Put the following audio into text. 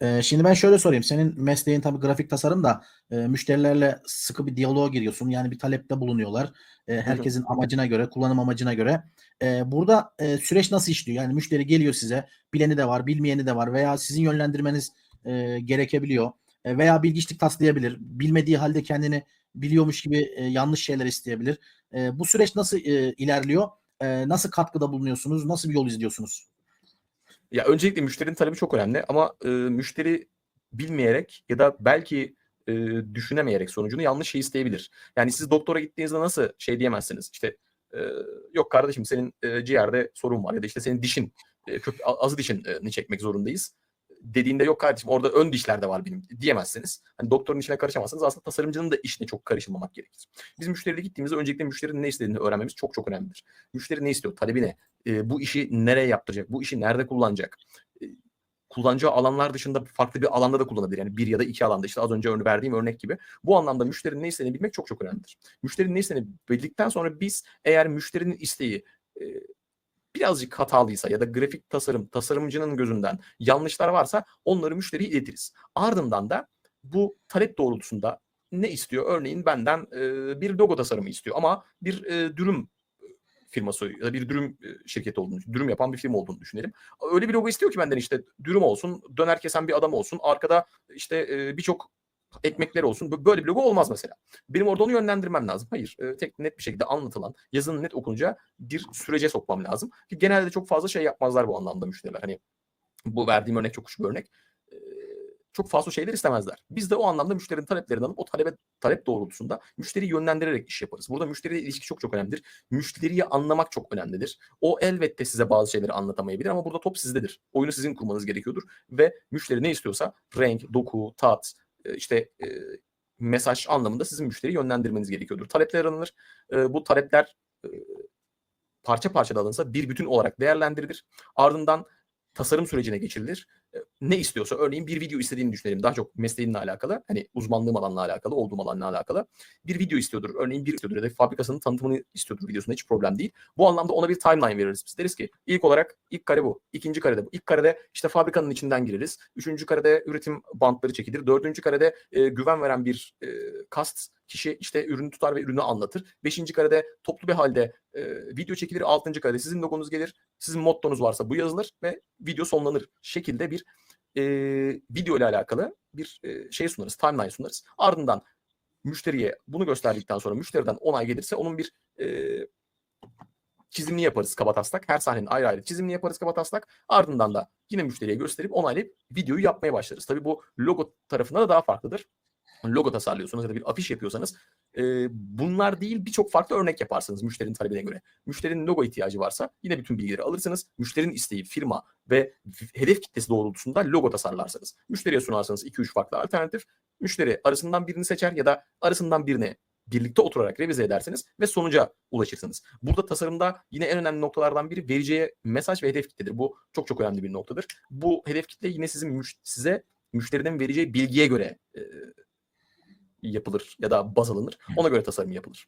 Ee, şimdi ben şöyle sorayım. Senin mesleğin tabii grafik tasarım da e, müşterilerle sıkı bir diyaloğa giriyorsun. Yani bir talepte bulunuyorlar. E, herkesin amacına göre, kullanım amacına göre. E, burada e, süreç nasıl işliyor? Yani müşteri geliyor size. Bileni de var, bilmeyeni de var veya sizin yönlendirmeniz e, gerekebiliyor. E, veya bilgiçlik taslayabilir. Bilmediği halde kendini biliyormuş gibi e, yanlış şeyler isteyebilir. E, bu süreç nasıl e, ilerliyor? E, nasıl katkıda bulunuyorsunuz? Nasıl bir yol izliyorsunuz? Ya öncelikle müşterinin talebi çok önemli ama e, müşteri bilmeyerek ya da belki e, düşünemeyerek sonucunu yanlış şey isteyebilir. Yani siz doktora gittiğinizde nasıl şey diyemezsiniz işte e, yok kardeşim senin e, ciğerde sorun var ya da işte senin dişin e, kök, azı dişini çekmek zorundayız dediğinde yok kardeşim orada ön dişlerde var benim diyemezsiniz. Hani doktorun işine karışamazsınız. Aslında tasarımcının da işine çok karışılmamak gerekir. Biz müşteriyle gittiğimizde öncelikle müşterinin ne istediğini öğrenmemiz çok çok önemlidir. Müşteri ne istiyor? Talebi ne? E, bu işi nereye yaptıracak? Bu işi nerede kullanacak? E, kullanacağı alanlar dışında farklı bir alanda da kullanabilir. Yani bir ya da iki alanda işte az önce verdiğim örnek gibi. Bu anlamda müşterinin ne istediğini bilmek çok çok önemlidir. Müşterinin ne istediğini bildikten sonra biz eğer müşterinin isteği e, birazcık hatalıysa ya da grafik tasarım tasarımcının gözünden yanlışlar varsa onları müşteriye iletiriz. Ardından da bu talep doğrultusunda ne istiyor? Örneğin benden e, bir logo tasarımı istiyor ama bir e, dürüm firması ya da bir dürüm şirketi olduğunu, dürüm yapan bir firma olduğunu düşünelim. Öyle bir logo istiyor ki benden işte dürüm olsun, döner kesen bir adam olsun, arkada işte birçok ekmekler olsun. Böyle bir logo olmaz mesela. Benim orada onu yönlendirmem lazım. Hayır. E, tek net bir şekilde anlatılan, yazının net okunacağı bir sürece sokmam lazım. Ki genelde çok fazla şey yapmazlar bu anlamda müşteriler. Hani bu verdiğim örnek çok hoş bir örnek. E, çok fazla şeyler istemezler. Biz de o anlamda müşterinin taleplerini alıp o talebe talep doğrultusunda müşteriyi yönlendirerek iş yaparız. Burada müşteriyle ilişki çok çok önemlidir. Müşteriyi anlamak çok önemlidir. O elbette size bazı şeyleri anlatamayabilir ama burada top sizdedir. Oyunu sizin kurmanız gerekiyordur ve müşteri ne istiyorsa renk, doku, tat, işte e, mesaj anlamında sizin müşteriyi yönlendirmeniz gerekiyordur. Talepler alınır. E, bu talepler e, parça parça da alınsa bir bütün olarak değerlendirilir. Ardından tasarım sürecine geçirilir. Ne istiyorsa örneğin bir video istediğini düşünelim. Daha çok mesleğinle alakalı. Hani uzmanlığım alanla alakalı, olduğum alanla alakalı. Bir video istiyordur. Örneğin bir istiyordur ya da fabrikasının tanıtımını istiyordur videosunda hiç problem değil. Bu anlamda ona bir timeline veririz. Biz deriz ki ilk olarak ilk kare bu. ikinci karede bu. İlk karede işte fabrikanın içinden gireriz. Üçüncü karede üretim bantları çekilir. Dördüncü karede e, güven veren bir e, kast kişi işte ürünü tutar ve ürünü anlatır. Beşinci karede toplu bir halde e, video çekilir. Altıncı karede sizin logonuz gelir. Sizin mottonuz varsa bu yazılır ve video sonlanır şekilde bir e, video ile alakalı bir e, şey sunarız, timeline sunarız. Ardından müşteriye bunu gösterdikten sonra müşteriden onay gelirse onun bir e, çizimini yaparız kabataslak. Her sahnenin ayrı ayrı çizimini yaparız kabataslak. Ardından da yine müşteriye gösterip onaylayıp videoyu yapmaya başlarız. Tabii bu logo tarafında da daha farklıdır logo tasarlıyorsanız ya da bir afiş yapıyorsanız e, bunlar değil birçok farklı örnek yaparsınız müşterinin talebine göre. Müşterinin logo ihtiyacı varsa yine bütün bilgileri alırsınız. Müşterinin isteği firma ve hedef kitlesi doğrultusunda logo tasarlarsınız. Müşteriye sunarsanız 2-3 farklı alternatif. Müşteri arasından birini seçer ya da arasından birine birlikte oturarak revize edersiniz ve sonuca ulaşırsınız. Burada tasarımda yine en önemli noktalardan biri vereceği mesaj ve hedef kitledir. Bu çok çok önemli bir noktadır. Bu hedef kitle yine sizin size müşterinin vereceği bilgiye göre e, yapılır ya da baz alınır. Ona göre tasarım yapılır.